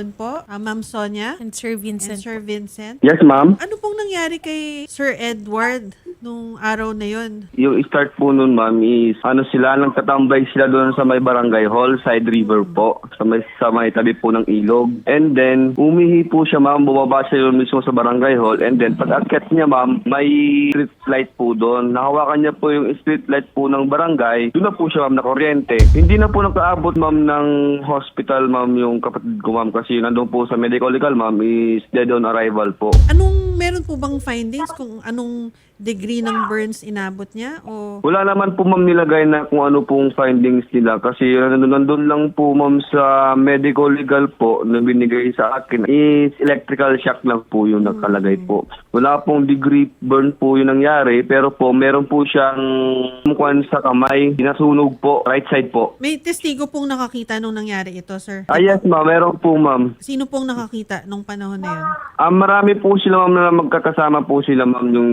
hapon po, ah, Ma'am Sonia And Sir and Vincent. Sir Vincent. Yes, ma'am. Ano pong nangyari kay Sir Edward nung araw na yon? Yung start po nun, ma'am, is ano sila, nang tatambay sila doon sa may barangay hall, side river po, sa may, sa may tabi po ng ilog. And then, umihi po siya, ma'am, bumaba siya yun mismo sa barangay hall. And then, pag akyat niya, ma'am, may street light po doon. Nahawakan niya po yung street light po ng barangay. Doon na po siya, ma'am, na kuryente. Hindi na po nakaabot, ma'am, ng hospital, ma'am, yung kapatid ko, ma'am, kasi nandun po sa medical legal, ma'am, is dead on arrival po. Anong meron po bang findings kung anong degree ng burns inabot niya o Wala naman po ma'am nilagay na kung ano pong findings nila kasi nandun, nandun lang po ma'am sa medical legal po na binigay sa akin is electrical shock lang po yung nakalagay po. Wala pong degree burn po yung nangyari pero po meron po siyang mukuan sa kamay, nasunog po, right side po. may testigo pong nakakita nung nangyari ito, sir? Ah yes ma'am, meron po ma'am. Sino pong nakakita nung panahon na yun? Ah, marami po sila ma'am na magkakasama po sila ma'am yung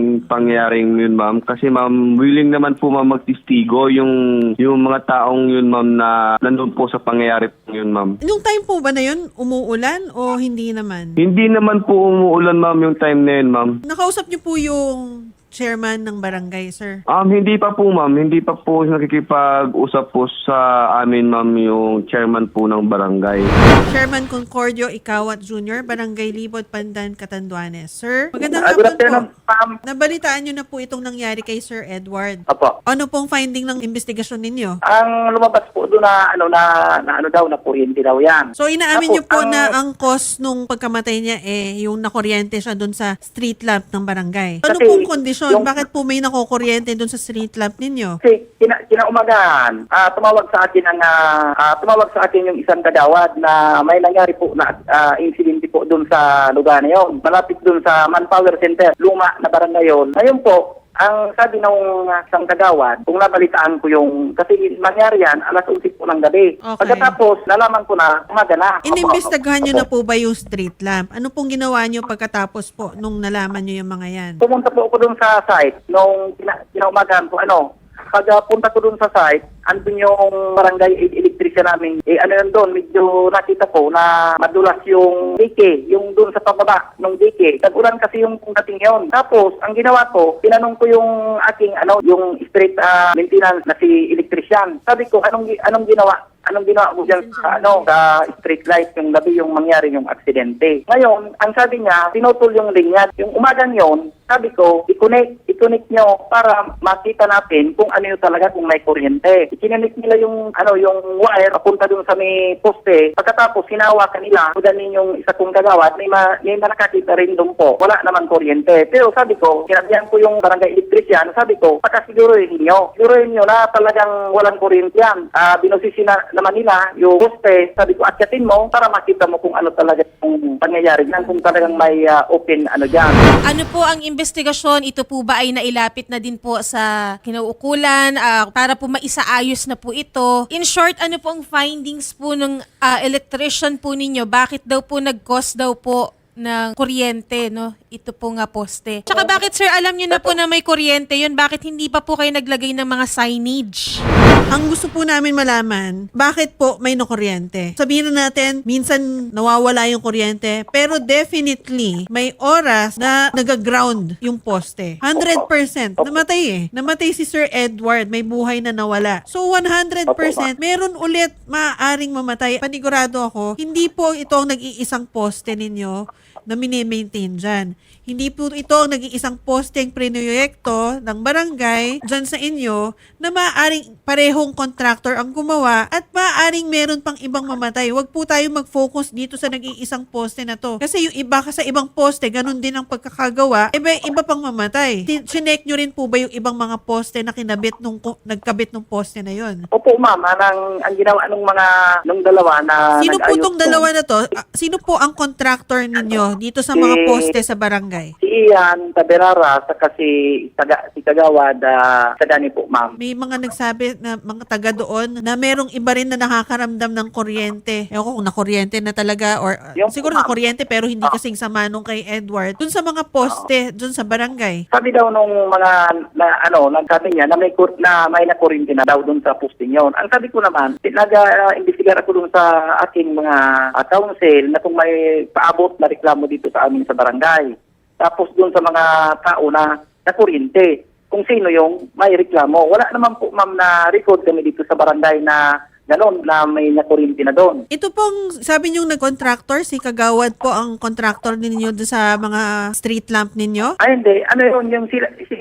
pangyayaring yun ma'am. Kasi ma'am, willing naman po ma'am magtistigo yung, yung mga taong yun ma'am na nandun po sa pangyayari po yun ma'am. Yung time po ba na yun, umuulan o hindi naman? Hindi naman po umuulan ma'am yung time na yun ma'am. Nakausap niyo po yung chairman ng barangay, sir. Um, hindi pa po ma'am, hindi pa po nakikipag-usap po sa amin ma'am yung chairman po ng barangay. Chairman Concordio Ikawat Jr., Barangay Libot, Pandan, Catanduanes. Sir, magandang Ah, good hapon afternoon, po. ma'am. Nabalitaan niyo na po itong nangyari kay Sir Edward. Opo. Ano pong finding ng investigasyon ninyo? Ang lumabas po doon na ano na, na ano daw na kuryente daw yan. So inaamin Tapos, niyo po ang- na ang cause nung pagkamatay niya eh yung nakuryente siya doon sa street lamp ng barangay. Ano Kasi pong kondisyon? Yung- Bakit po may nakukuryente doon sa street lamp ninyo? Kasi kina, kinaumagahan, ah, tumawag sa akin ang ah, ah, tumawag sa akin yung isang kagawad na may nangyari po na ah, insidente po doon sa lugar na yon. Malapit doon sa Manpower Center, luma na barangay yon. Ngayon po, ang sabi ng uh, isang kagawad, kung nabalitaan ko yung, kasi nangyari yan, alas 11 po ng gabi. Okay. Pagkatapos, nalaman ko na, umaga na. Inimbestigahan niyo na po ba yung street lamp? Ano pong ginawa niyo pagkatapos po nung nalaman niyo yung mga yan? Pumunta po ako doon sa site nung kina- kinaumagahan ko ano. Pag ah, punta ko doon sa site, andun yung barangay e- electrician namin. Eh ano yun doon, medyo nakita ko na madulas yung dike, yung doon sa pababa ng dike. Tag-ulan kasi yung dating yun. Tapos, ang ginawa ko, tinanong ko yung aking ano, yung street ah, maintenance na si electrician. Sabi ko, anong anong ginawa? Anong ginawa mo dyan sa, ano, sa street light yung gabi yung mangyari yung aksidente. Ngayon, ang sabi niya, pinutol yung linya. Yung umagang yon, sabi ko, i-connect, i-connect nyo para makita natin kung ano yung talaga kung may kuryente. I-connect nila yung, ano, yung wire papunta dun sa may poste. Pagkatapos, hinawakan nila, kudanin yung isa kong kagawad, may, ma, may nakakita rin doon po. Wala naman kuryente. Pero sabi ko, sinabihan ko yung barangay electrician, sabi ko, pakasiguruhin niyo. Siguruhin niyo na talagang walang kuryente yan. Ah, binusisi na, naman nila yung poste. Sabi ko, atyatin mo para makita mo kung ano talaga yung pangyayari yan, kung talagang may ah, open ano dyan. Ano po ang investigasyon? Ito po ba ay nailapit na din po sa kinauukulan ah, para po maisaayos na po ito? In short, ano po ang findings po ng ah, electrician po ninyo? Bakit daw po nag-cause daw po ng kuryente, no? Ito po nga poste. Tsaka bakit sir, alam niyo na po na may kuryente yun, bakit hindi pa po kayo naglagay ng mga signage? Ang gusto po namin malaman, bakit po may nakuryente? Sabihin na natin, minsan nawawala yung kuryente, pero definitely may oras na nagaground yung poste. 100%. Namatay eh. Namatay si Sir Edward, may buhay na nawala. So 100% meron ulit maaaring mamatay. Panigurado ako, hindi po ito ang nag-iisang poste ninyo na mini-maintain dyan. Hindi po ito ang nag-iisang posteng prinoyekto ng barangay dyan sa inyo na maaaring parehong contractor ang gumawa at maaaring meron pang ibang mamatay. Huwag po tayo mag-focus dito sa nag-iisang poste na to. Kasi yung iba ka sa ibang poste, ganun din ang pagkakagawa, iba, iba pang mamatay. Sinek nyo rin po ba yung ibang mga poste na kinabit nung, nagkabit nung poste na yon? Opo, ma'am. Anang, ang ginawa nung mga, nung dalawa na Sino po tong dalawa na to? Ah, Sino po ang contractor ninyo dito sa mga poste sa barangay? Si Ian Taberara, saka si, taga, si Kagawad, uh, Sagani po, ma'am. May mga nagsabi na mga taga doon na merong iba rin na nakakaramdam ng kuryente. Ewan ko kung nakuryente na talaga or uh, Yung- siguro nakuryente pero hindi kasing sama nung kay Edward. Dun sa mga poste, dun sa barangay. Sabi daw nung mga na, ano, nagsabi niya na may kur- na may nakurinti na daw doon sa posting yon. Ang sabi ko naman, nag-investigate nag-trigger ako dun sa aking mga uh, council na kung may paabot na reklamo dito sa amin sa barangay. Tapos dun sa mga tao na na kuryente, kung sino yung may reklamo. Wala naman po ma'am na record kami dito sa barangay na gano'n na may nakuryente na doon. Ito pong, sabi niyong nag-contractor, si Kagawad po ang contractor ninyo doon sa mga street lamp ninyo? Ay hindi, ano yun, yung si, si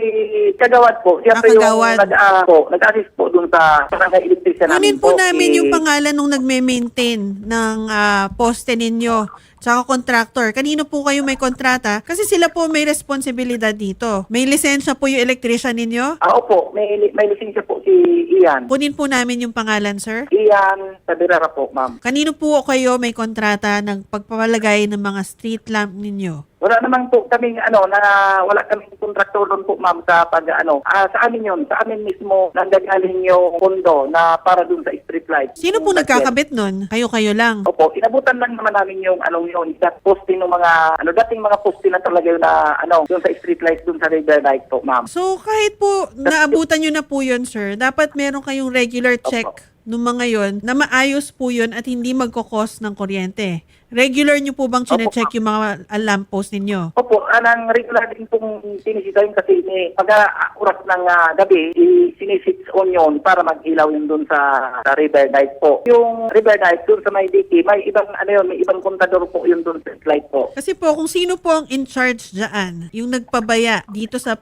Kagawad po, siya Ah, po yung nag, ah, po, nag-assist po dun sa barangay electrician namin Kunin po namin Eh, yung pangalan nung nagme-maintain ng ah, poste ninyo. Tsaka contractor. Kanino po kayo may kontrata? Kasi sila po may responsibilidad dito. May lisensya po yung electrician ninyo? Ah, opo, may, may lisensya po si Ian. Kunin po namin yung pangalan, sir. Ian Tabirara po, ma'am. Kanino po kayo may kontrata ng pagpapalagay ng mga street lamp ninyo? Wala naman po kaming ano na wala kaming kontraktor doon po ma'am sa pag ano. Ah, sa amin yun, sa amin mismo nanggagaling yung pondo na para doon sa street light. Sino po Yung nagkakabit nun? Kayo-kayo lang. Opo, inabutan lang naman namin yung anong yun, sa poste ng mga, ano, dating mga poste na talaga yun na, ano, yung sa street light doon sa river light po, ma'am. So kahit po naabutan nyo na po yun, sir, dapat meron kayong regular check ng mga yon na maayos po yun at hindi magkakos ng kuryente. Regular nyo po bang chine-check yung mga lamp post ninyo? Opo, anang regular din pong sinisita yun kasi ni pag oras ng ah, gabi, i- sinisits on yun para mag-ilaw yun doon sa, sa river light po. Yung river light doon sa may DK, may ibang, ano yun, may ibang kontador po yun doon sa light po. Kasi po, kung sino po ang in charge dyan, yung nagpabaya dito sa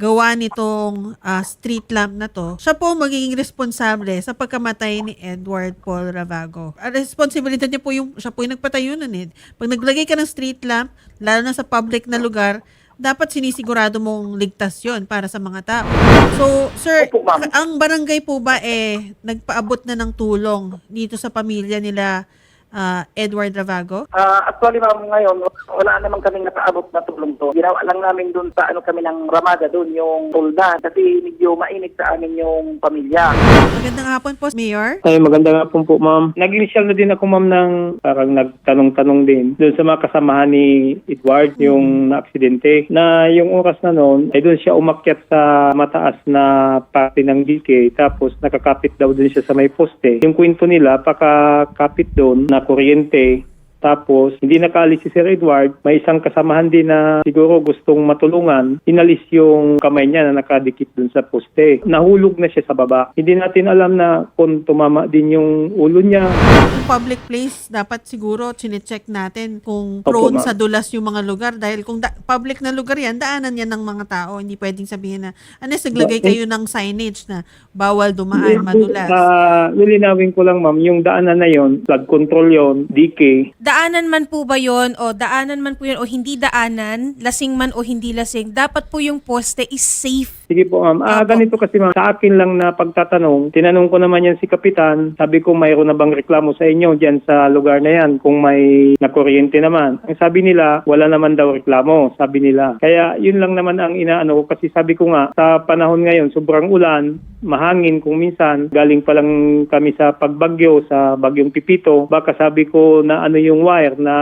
pagkakagawa nitong ah, street lamp na to, siya po magiging responsable sa pagkamatay ni Edward Paul Ravago. Ang responsibilidad niya po yung, siya po yung nagpatay yun nun eh. Pag naglagay ka ng street lamp, lalo na sa public na lugar, dapat sinisigurado mong ligtas yon para sa mga tao. So, sir, Opo, ang barangay po ba eh nagpaabot na ng tulong dito sa pamilya nila ah, Edward Ravago? Ah, actually ma'am, ngayon, wala naman kaming nakaabot na tulong to. Ginawa lang namin doon sa ano kami ng ramada doon, yung tulda. Kasi medyo mainit sa amin yung pamilya. Magandang hapon po, Mayor. Ay, maganda nga po po, ma'am. Nag-initial na din ako, ma'am, ng parang nagtanong-tanong din doon sa mga kasamahan ni Edward, yung na-aksidente, na yung oras na noon, ay doon siya umakyat sa mataas na parte ng DK, tapos nakakapit daw doon siya sa may poste. Yung kwento nila, pakakapit doon na kuryente, tapos, hindi nakaalis si Sir Edward. May isang kasamahan din na siguro gustong matulungan. Inalis yung kamay niya na nakadikit dun sa poste. Nahulog na siya sa baba. Hindi natin alam na kung tumama din yung ulo niya. Yung public place, dapat siguro chinecheck natin kung Opo, prone sa dulas yung mga lugar. Dahil kung da- public na lugar yan, daanan yan ng mga tao. Hindi pwedeng sabihin na, unless naglagay kayo ng signage na bawal dumaan, madulas. Uh, lilinawin ko lang ma'am, yung daanan na yon, flood control yon, DK. Daanan man po ba yon o daanan man po yun o hindi daanan, lasing man o hindi lasing, dapat po yung poste is safe. Sige po ma'am. Ah, Opo. ganito kasi ma'am, sa akin lang na pagtatanong, tinanong ko naman yan si Kapitan, sabi ko mayroon na bang reklamo sa inyo dyan sa lugar na yan kung may nakuryente naman. Ang sabi nila, wala naman daw reklamo, sabi nila. Kaya yun lang naman ang inaano ko kasi sabi ko nga, sa panahon ngayon, sobrang ulan, mahangin kung minsan, galing pa lang kami sa pagbagyo, sa bagyong Pipito, baka sabi ko na ano yung wire na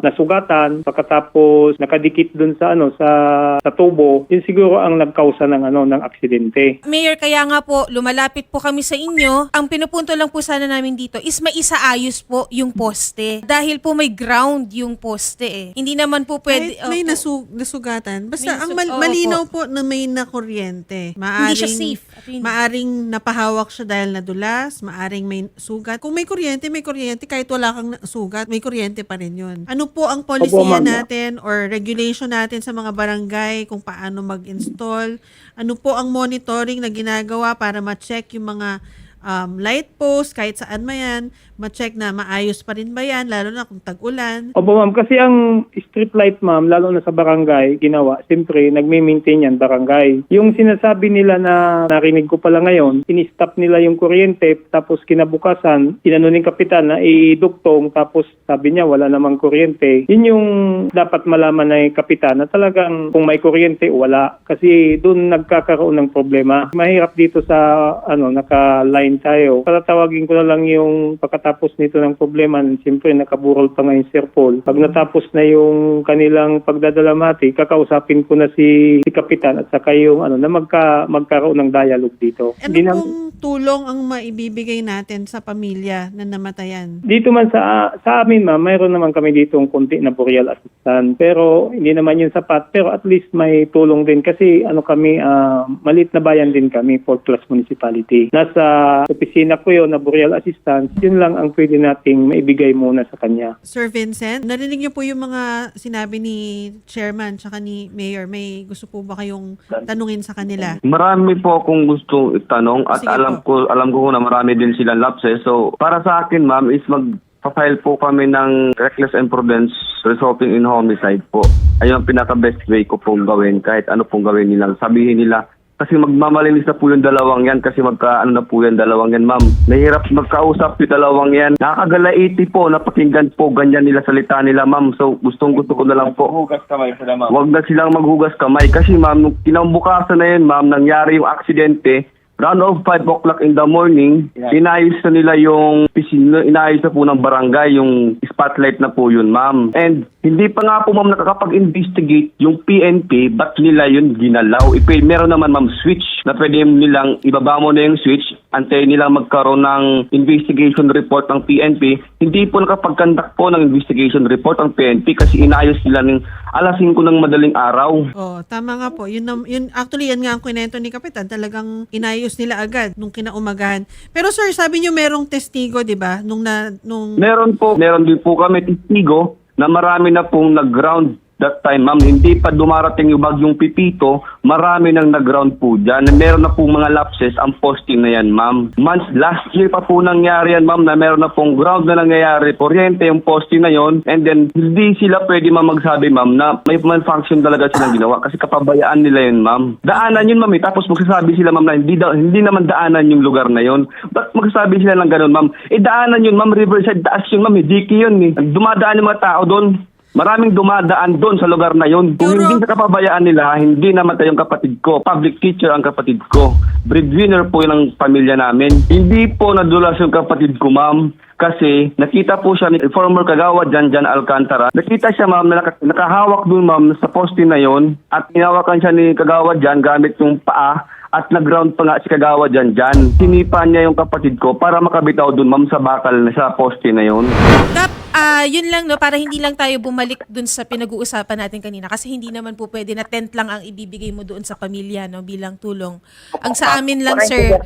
nasugatan, pagkatapos nakadikit dun sa ano sa sa tubo, yun siguro ang nagkausa ng ano ng aksidente. Mayor, kaya nga po, lumalapit po kami sa inyo. Ang pinupunto lang po sana namin dito is maisaayos po yung poste. Dahil po may ground yung poste eh. Hindi naman po pwede... Kahit may Opo. nasu- nasugatan. Basta May ang mal- oo malinaw po. po na may nakuryente. Maaring, Hindi siya safe. Maaring napahawak siya dahil nadulas. Maaring may sugat. Kung may kuryente, may kuryente. Kahit wala kang sugat, may kuryente pa rin yun. Ano po ang polisiya natin or regulation natin sa mga barangay kung paano mag-install? Ano po ang monitoring na ginagawa para ma-check yung mga um, light post kahit saan man yan, ma-check na maayos pa rin ba yan, lalo na kung tag-ulan. Opo ma'am, kasi ang street light ma'am, lalo na sa barangay, ginawa, siyempre, nagme-maintain yan barangay. Yung sinasabi nila na narinig ko pala ngayon, in-stop nila yung kuryente, tapos kinabukasan, inano ng kapitan na iduktong, tapos sabi niya wala namang kuryente. Yun yung dapat malaman ng kapitan na talagang kung may kuryente, wala. Kasi doon nagkakaroon ng problema. Mahirap dito sa, ano, naka-line tayo. Patatawagin ko na lang yung pagkatapos nito ng problema, siyempre nakaburol pa ngayon Sir Paul. Pag natapos na yung kanilang pagdadalamati, kakausapin ko na si, si Kapitan at saka yung ano, na magka, magkaroon ng dialogue dito. Ano Hindi na- pong tulong ang maibibigay natin sa pamilya na namatayan? Dito man sa sa amin ma'am, mayroon naman kami dito ng konti na burial assistant. Pero hindi naman yun sapat. Pero at least may tulong din kasi ano kami, ah, malit na bayan din kami, fourth class municipality. Nasa opisina ko yun na burial assistant, yun lang ang pwede nating maibigay muna sa kanya. Sir Vincent, narinig niyo po yung mga sinabi ni Chairman tsaka ni Mayor. May gusto po ba kayong tanungin sa kanila? Marami po akong gusto itanong at Sige alam ko alam ko na marami din silang lapses. So, para sa akin, ma'am, is mag file po kami ng reckless imprudence resulting in homicide po. Ayun ang pinaka-best way ko pong gawin kahit ano pong gawin nila. Sabihin nila, kasi magmamalinis na po yung dalawang yan kasi magka ano na po yung dalawang yan, ma'am. Nahirap magkausap yung dalawang yan. Nakakagalaiti po, napakinggan po, ganyan nila salita nila, ma'am. So, gustong gusto ko na lang po. Hugas kamay sila, ma'am. Huwag na silang maghugas kamay kasi ma'am, nung kinabukasan na yun ma'am, nangyari yung aksidente, round of 5 o'clock in the morning, Yeah. inayos na nila yung piscina, inayos na po ng barangay, yung spotlight na po yun ma'am. And hindi pa nga po ma'am nakakapag-investigate yung PNP, ba't nila yun ginalaw? Ipe, meron naman ma'am switch na pwede nilang ibaba mo na yung switch, antayin nilang magkaroon ng investigation report ng PNP. Hindi po nakapag-conduct po ng investigation report ang PNP kasi inayos nila ng alas 5 ng madaling araw. Oh, tama nga po. Yun, yun actually yan nga ang kwento ni Kapitan. Talagang inayos nila agad nung kinaumagahan. Pero sir, sabi niyo merong testigo, 'di ba? Nung na nung Meron po, meron din po kami testigo na marami na pong nag-ground that time, ma'am. Hindi pa dumarating yung bagyong Pipito, marami nang nag-ground po dyan. Meron na pong mga lapses ang posting na yan, ma'am. Months, last year pa po nangyari yan, ma'am, na meron na pong ground na nangyayari. Kuryente yung posting na yon and then hindi sila pwede ma'am magsabi, ma'am, na may malfunction talaga silang ginawa kasi kapabayaan nila yun, ma'am. Daanan yun, ma'am, eh. tapos magsasabi sila, ma'am, na hindi, daw, hindi naman daanan yung lugar na yon. Ba't magsasabi sila ng ganun, ma'am? Eh, daanan yun, ma'am, riverside, taas yun, ma'am, eh, diki yun, eh. Dumadaan yung mga tao doon. Maraming dumadaan doon sa lugar na yon. Kung hindi sa kapabayaan nila, hindi namatay yung kapatid ko. Public teacher ang kapatid ko. Breadwinner po yun ang pamilya namin. Hindi po nadulas yung kapatid ko, ma'am. Kasi nakita po siya ni former kagawad Jan Jan Alcantara. Nakita siya ma'am na naka- nakahawak doon ma'am sa poste na yon at hinawakan siya ni kagawad Jan gamit yung paa at nag-ground pa nga si kagawad Jan Jan. Sinipa niya yung kapatid ko para makabitaw doon ma'am sa bakal na sa poste na yon. Dap, ah, yun lang no, para hindi lang tayo bumalik dun sa pinag-uusapan natin kanina kasi hindi naman po pwede na tent lang ang ibibigay mo doon sa pamilya no bilang tulong. Ang sa amin lang sir,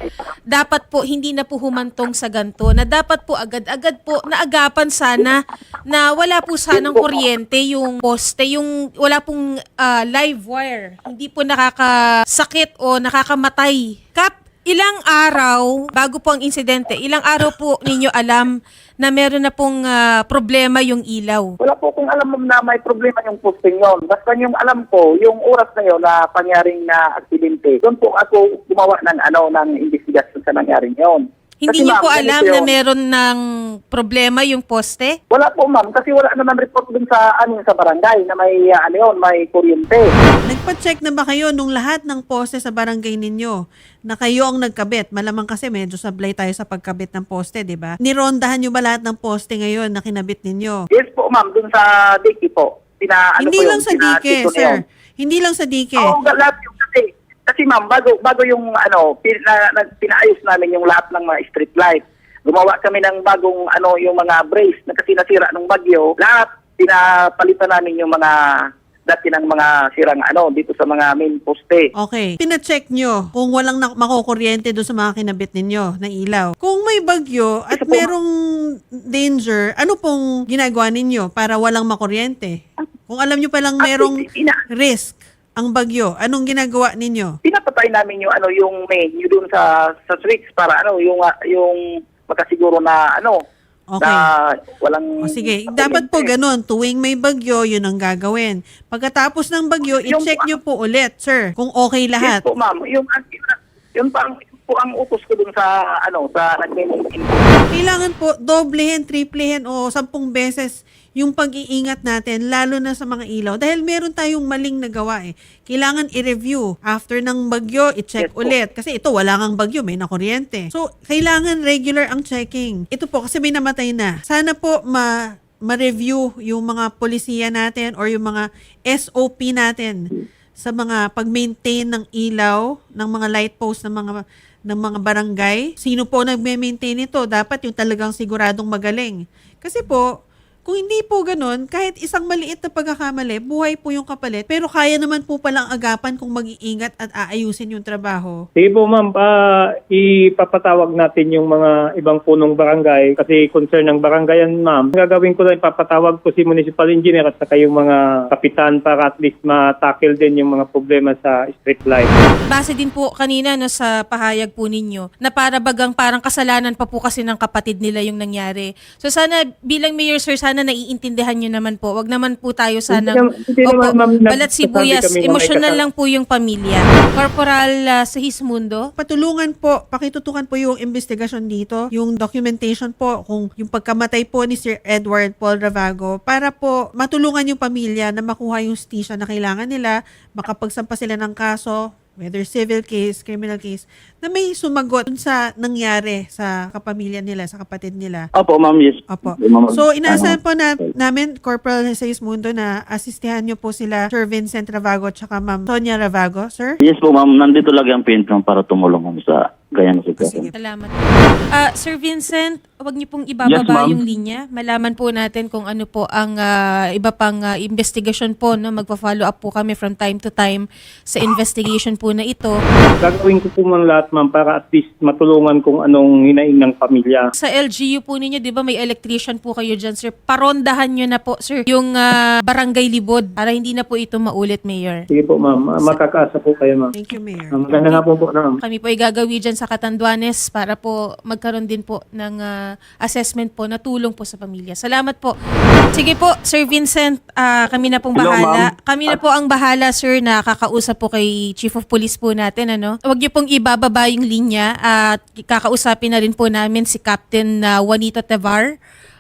dapat po hindi na po humantong sa ganto na dapat po agad-agad po naagapan sana na wala po sanang kuryente yung poste, yung wala pong ah, live wire. Hindi po nakakasakit o nakakamatay. Kap, Ilang araw bago po ang insidente, ilang araw po ninyo alam na meron na pong ah, problema yung ilaw? Wala po kung alam ma'am na may problema yung posting yon. Basta yung alam ko, yung oras na yon na pangyaring na aksidente, doon po ako gumawa ng ano ng investigasyon sa nangyaring yon. Hindi niyo ma'am, po ganito alam na yun. meron ng problema yung poste? Wala po ma'am, kasi wala naman report dun sa ano sa barangay na may uh, ano yun, may kuryente. Nagpa-check na ba kayo nung lahat ng poste sa barangay ninyo na kayo ang nagkabit? Malamang kasi medyo sablay tayo sa pagkabit ng poste, di ba? Nirondahan nyo ba lahat ng poste ngayon na kinabit ninyo? Yes po ma'am, dun sa diki po. Pina, ano Hindi po lang yun, sa dike, pinatito na sir. yun. Hindi lang sa dike. Oo, lahat yung kasi, ma'am, bago, bago yung ano, pin, na, na, pinaayos namin yung lahat ng mga street light. Gumawa kami ng bagong ano, yung mga brace na kasi nasira ng bagyo. Lahat, pinapalitan namin yung mga dati ng mga sirang ano, dito sa mga main poste. Okay. Pina-check nyo kung walang makukuryente doon sa mga kinabit ninyo na ilaw. Kung may bagyo at Isa merong danger, ano pong ginagawa ninyo para walang makuryente? Kung alam nyo palang merong risk ang bagyo, anong ginagawa ninyo? pinapatay namin yung ano yung menu doon sa sa switch para ano yung ah, yung makasiguro na ano Okay. na walang O sige, dapat po ganun. Tuwing may bagyo, yun ang gagawin. Pagkatapos ng bagyo, Yung- i-check nyo po ulit, sir, kung okay lahat. Yes po ma'am, yung yun pa ang yun po ang utos ko doon sa ano sa nagme-maintain. Kailangan po doblehin, triplehin o sampung beses yung pag-iingat natin, lalo na sa mga ilaw. Dahil meron tayong maling nagawa eh. Kailangan i-review. After ng bagyo, i-check Yes po. ulit. Kasi ito, wala kang bagyo, may nakuryente. So, kailangan regular ang checking. Ito po, kasi may namatay na. Sana po ma ma-review yung mga polisiya natin or yung mga SOP natin sa mga pag-maintain ng ilaw, ng mga light post, ng mga ng mga barangay. Sino po nagme-maintain ito? Dapat yung talagang siguradong magaling. Kasi po, kung hindi po ganun, kahit isang maliit na pagkakamali, buhay po yung kapalit. Pero kaya naman po palang agapan kung mag-iingat at aayusin yung trabaho. Sige po ma'am, ah, ipapatawag natin yung mga ibang punong barangay kasi concern ng barangay yan ma'am. Ang Gagawin ko lang, ipapatawag ko si municipal engineer at saka yung mga kapitan para at least ma-tackle din yung mga problema sa street light. Base din po kanina no, sa pahayag po ninyo na para bagang parang kasalanan pa po kasi ng kapatid nila yung nangyari. So sana bilang mayor sir, sana naiintindihan nyo naman po. Wag naman po tayo sana ma'am, balat nagsasabi sibuyas. kasal- lang po yung pamilya. Corporal uh, Segismundo. Patulungan po, pakitutukan po yung investigasyon dito, yung documentation po, kung yung pagkamatay po ni Sir Edward Paul Ravago, para po matulungan yung pamilya na makuha yung stisya na kailangan nila, makapagsampa sila ng kaso, whether civil case, criminal case, na may sumagot dun sa nangyari sa kapamilya nila, sa kapatid nila. Opo, ma'am, yes. Opo. Ma'am, So, inaasahan po na, namin, Corporal Jesus Mundo, na asistihan niyo po sila Sir Vincent Ravago at Ma'am Sonia Ravago, sir? Yes po, ma'am. Nandito lagi ang PNP para tumulong kami sa ganyan na sitwasyon. Sige. Salamat. Ah, Sir Vincent, wag niyo pong ibababa Yes, ma'am. yung linya. Malaman po natin kung ano po ang ah, iba pang ah, investigation po. No? Magpa-follow up po kami from time to time sa investigation po na ito. Gagawin ko po man lahat ma'am para at least matulungan kung anong hinaing ng pamilya. Sa LGU po ninyo, di ba may electrician po kayo dyan, sir? Parondahan nyo na po, sir, yung ah, barangay libod para hindi na po ito maulit, Mayor. Sige po ma'am, Ah, makakaasa po kayo ma'am. Thank you, Mayor. Ah, Maganda nga po po ma'am. Kami po ay gagawi dyan sa Katanduanes para po magkaroon din po ng ah, assessment po na tulong po sa pamilya. Salamat po. Sige po, Sir Vincent, ah, kami na pong Hello, bahala. ma'am. Kami na po ang bahala, sir, na kakausap po kay Chief of Police po natin. Ano? Huwag niyo pong ibababa yung linya at kakausapin na rin po namin si Captain ah, Juanito Tevar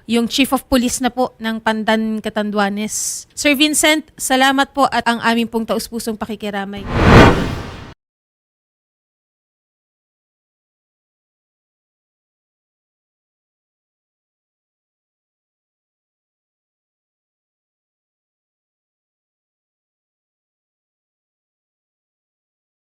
yung Chief of Police na po ng Pandan Catanduanes. Sir Vincent, salamat po at ang aming pong taus-pusong pakikiramay.